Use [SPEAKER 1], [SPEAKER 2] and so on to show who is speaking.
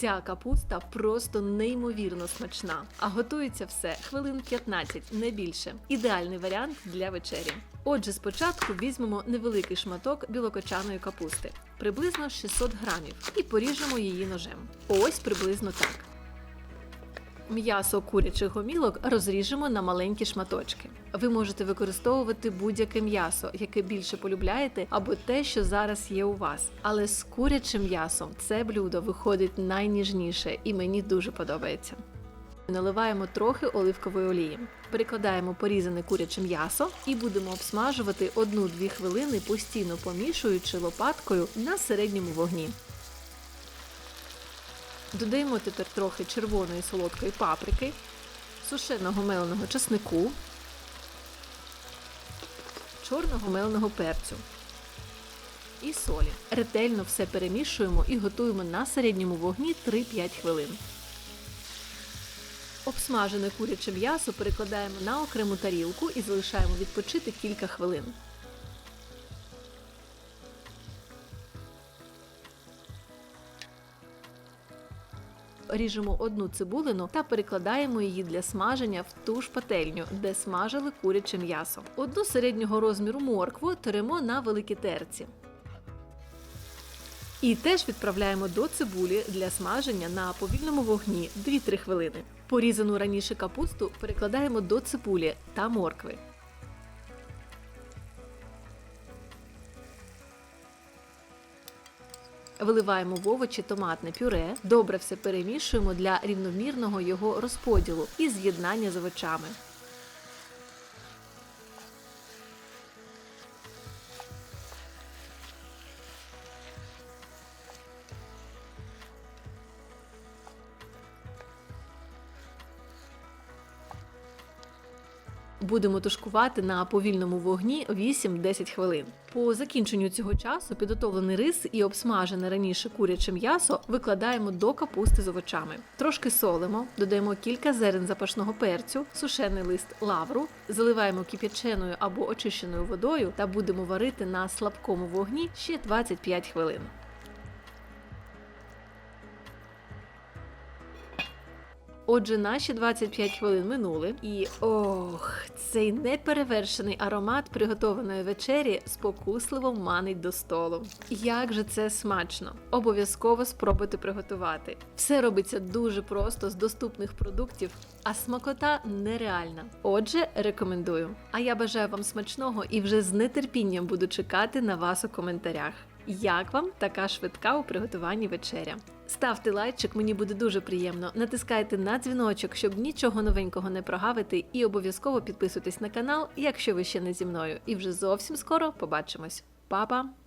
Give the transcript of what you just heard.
[SPEAKER 1] Ця капуста просто неймовірно смачна, а готується все хвилин 15, не більше. Ідеальний варіант для вечері. Отже, спочатку візьмемо невеликий шматок білокочаної капусти, приблизно 600 грамів, і поріжемо її ножем. Ось приблизно так. М'ясо курячих гомілок розріжемо на маленькі шматочки. Ви можете використовувати будь-яке м'ясо, яке більше полюбляєте, або те, що зараз є у вас. Але з курячим м'ясом це блюдо виходить найніжніше і мені дуже подобається. Наливаємо трохи оливкової олії, перекладаємо порізане куряче м'ясо і будемо обсмажувати 1-2 хвилини, постійно помішуючи лопаткою на середньому вогні. Додаємо тепер трохи червоної солодкої паприки, сушеного меленого чеснику, чорного меленого перцю і солі. Ретельно все перемішуємо і готуємо на середньому вогні 3-5 хвилин. Обсмажене куряче м'ясо перекладаємо на окрему тарілку і залишаємо відпочити кілька хвилин. Ріжемо одну цибулину та перекладаємо її для смаження в ту ж пательню, де смажили куряче м'ясо. Одну середнього розміру моркву теремо на великі терці. І теж відправляємо до цибулі для смаження на повільному вогні 2-3 хвилини. Порізану раніше капусту перекладаємо до цибулі та моркви. Виливаємо в овочі томатне пюре, добре все перемішуємо для рівномірного його розподілу і з'єднання з овочами. Будемо тушкувати на повільному вогні 8-10 хвилин. По закінченню цього часу підготовлений рис і обсмажене раніше куряче м'ясо викладаємо до капусти з овочами. Трошки солимо, додаємо кілька зерен запашного перцю, сушений лист лавру, заливаємо кип'яченою або очищеною водою та будемо варити на слабкому вогні ще 25 хвилин. Отже, наші 25 хвилин минули, і ох, цей неперевершений аромат приготованої вечері спокусливо манить до столу. Як же це смачно! Обов'язково спробуйте приготувати. Все робиться дуже просто з доступних продуктів, а смакота нереальна. Отже, рекомендую. А я бажаю вам смачного і вже з нетерпінням буду чекати на вас у коментарях. Як вам така швидка у приготуванні вечеря? Ставте лайчик, мені буде дуже приємно. Натискайте на дзвіночок, щоб нічого новенького не прогавити, і обов'язково підписуйтесь на канал, якщо ви ще не зі мною. І вже зовсім скоро побачимось. Па-па!